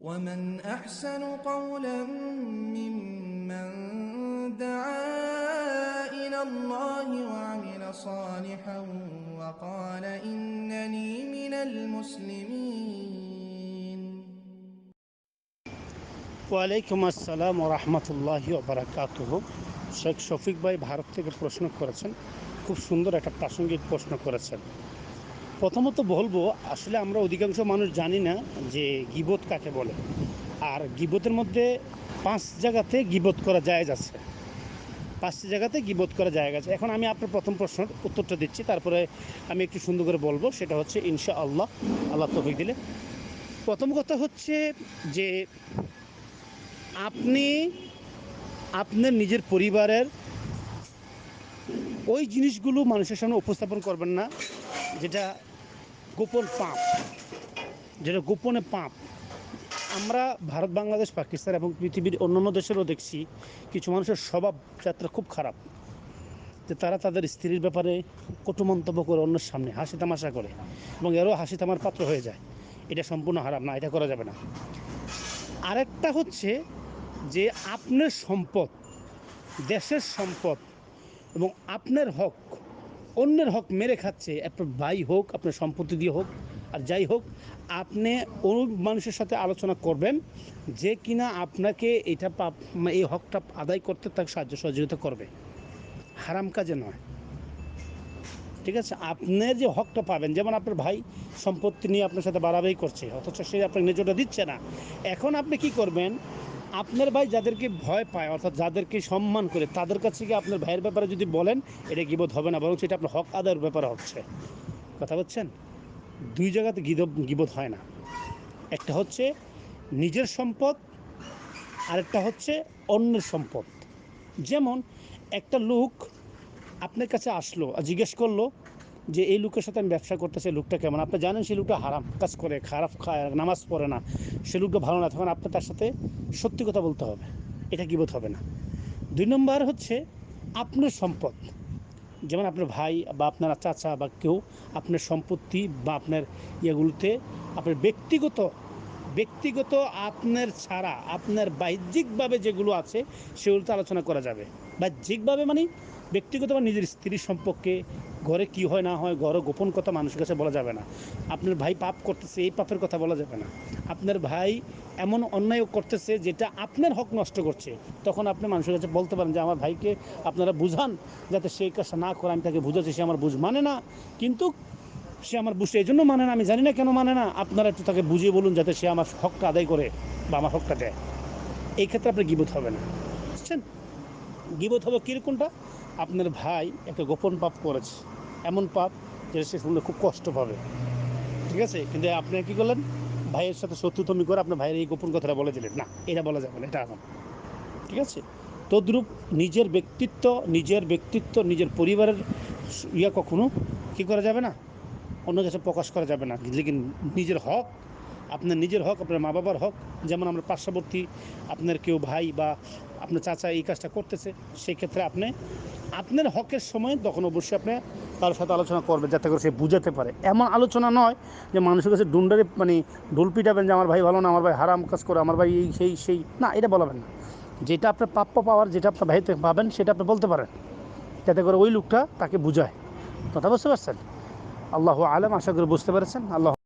ومن أحسن قولا ممن دعا إلى الله وعمل صالحا وقال إنني من المسلمين ওয়ালাইকুম আসসালাম রহমতুল্লাহি ওবরাকাতুহ শেখ শফিক ভাই ভারত থেকে প্রশ্ন করেছেন খুব সুন্দর একটা প্রাসঙ্গিক প্রশ্ন করেছেন প্রথমত বলব, আসলে আমরা অধিকাংশ মানুষ জানি না যে গিবত কাকে বলে। আর গিবতের মধ্যে পাঁচ জায়গাতে গিবত করা জায়েজ আছে। পাঁচটি জায়গাতে গিবত করা জায়গা আছে। এখন আমি আপনার প্রথম প্রশ্নের উত্তরটা দিচ্ছি, তারপরে আমি একটু সুন্দর করে বলব, সেটা হচ্ছে ইনশা আল্লাহ আল্লাহ তফিক দিলে। প্রথম কথা হচ্ছে যে আপনি আপনার নিজের পরিবারের ওই জিনিসগুলো মানুষের সামনে উপস্থাপন করবেন না, যেটা গোপন পাপ। যেটা গোপনে পাপ। আমরা ভারত, বাংলাদেশ, পাকিস্তান এবং পৃথিবীর অন্যান্য দেশেরও দেখছি, কিছু মানুষের স্বভাব যাত্রা খুব খারাপ। যে তারা তাদের স্ত্রীর ব্যাপারে কটু মন্তব্য করে অন্যের সামনে হাসি তামাশা করে এবং এরও হাসি তামার পাত্র হয়ে যায়। এটা সম্পূর্ণ হারাম না, এটা করা যাবে না। আরেকটা হচ্ছে যে আপনার সম্পদ, দেশের সম্পদ এবং আপনার হক অন্যের হক মেরে খাচ্ছে, আপনার ভাই হোক, আপনার সম্পত্তি দিয়ে হোক, আর যাই হোক, আপনি ওই মানুষের সাথে আলোচনা করবেন যে কিনা আপনাকে এটা এই হকটা আদায় করতে তাকে সাহায্য সহযোগিতা করবে। হারাম কাজে নয়। ঠিক আছে? আপনার যে হকটা পাবেন, যেমন আপনার ভাই সম্পত্তি নিয়ে আপনার সাথে বাড়াবাড়ি করছে, অথচ সে আপনাকে নিজটা দিচ্ছে না। এখন আপনি কি করবেন? আপনার ভাই যাদেরকে ভয় পায়, অর্থাৎ যাদেরকে সম্মান করে, তাদের কাছে গিয়ে আপনার ভাইয়ের ব্যাপারে যদি বলেন, এটা গিবোধ হবে না বরং এটা আপনার হক আদায়ের ব্যাপারে হচ্ছে। কথা বলছেন? দুই জায়গাতে গিদ গিবোধ হয় না। একটা হচ্ছে নিজের সম্পদ, আরেকটা হচ্ছে অন্যের সম্পদ। যেমন একটা লোক আপনার কাছে আসলো আর জিজ্ঞেস করল যে এই লোকের সাথে আমি ব্যবসা করতেছি লোকটা কেমন? আপনি জানেন সেই লোকটা হারাম কাজ করে, খারাপ খায়, নামাজ পড়ে না। সে লোকটা ভালো না, তখন আপনি তার সাথে সত্যি কথা বলতে হবে। এটা কি কিবোধ হবে না। দুই নম্বর হচ্ছে আপনার সম্পদ। যেমন আপনার ভাই বা আপনার চাচা বা কেউ আপনার সম্পত্তি বা আপনার ইয়েগুলোতে আপনার ব্যক্তিগত ব্যক্তিগত আপনার ছাড়া, আপনার বাহ্যিকভাবে যেগুলো আছে, সেগুলোতে আলোচনা করা যাবে। বাহ্যিকভাবে মানে ব্যক্তিগত বা নিজের স্ত্রীর সম্পর্কে ঘরে কি হয়, না হয় ঘরে গোপন কথা মানুষের কাছে বলা যাবে না। আপনার ভাই পাপ করতেছে, এই পাপের কথা বলা যাবে না। আপনার ভাই এমন অন্যায় করতেছে, যেটা আপনার হক নষ্ট করছে। তখন আপনি মানুষের কাছে বলতে পারেন যে, আমার ভাইকে আপনারা বুঝান, যাতে সেই কাজটা না করে, আমি তাকে বুঝাচ্ছি, সে আমার বুঝ মানে না। কিন্তু সে আমার বুঝতে এই জন্য মানে না, আমি জানি না কেন মানে না। আপনারা একটু তাকে বুঝিয়ে বলুন, যাতে সে আমার হকটা আদায় করে বা আমার হকটা দেয়। এই ক্ষেত্রে আপনার গিবোধ হবে না। বুঝছেন? গিবোধ হবে কীরকমটা? আপনার ভাই একটা গোপন পাপ করেছে। এমন পাপ যে সে শুনলে খুব কষ্ট পাবে। ঠিক আছে? কিন্তু আপনি কী করলেন? ভাইয়ের সাথে শত্রুতমি করে আপনার ভাইয়ের এই গোপন কথাটা বলে দিলেন। না, এটা বলা যাবে না, এটা এখন। ঠিক আছে? তদ্রূপ নিজের ব্যক্তিত্ব নিজের ব্যক্তিত্ব, নিজের পরিবারের ইয়া কখনো কী করা যাবে না? অন্য কাছে প্রকাশ করা যাবে না। লেকিন নিজের হক আপনার নিজের হক, আপনার মা বাবার হক। যেমন আমরা পার্শ্ববর্তী আপনার কেউ ভাই বা আপনার চাচা এই কাজটা করতেছে, সেই ক্ষেত্রে আপনি, আপনার হকের সময় তখন অবশ্যই আপনি তার সাথে আলোচনা করবেন, যাতে করে সে বুঝাতে পারে। এমন আলোচনা নয় যে মানুষের কাছে ডুন্ডারে মানে ঢোল পিটাবেন যে আমার ভাই ভালো না, আমার ভাই হারাম কাজ করে, আমার ভাই এই, সেই সেই। না, এটা বলাবেন না। যেটা আপনার প্রাপ্য পাওয়ার, যেটা আপনার ভাই থেকে পাবেন, সেটা আপনি বলতে পারেন। যাতে করে ওই লোকটা তাকে বুঝায়। কথা বুঝতে পারছেন? আল্লাহ আলম, আশা করে বুঝতে পেরেছেন। আল্লাহ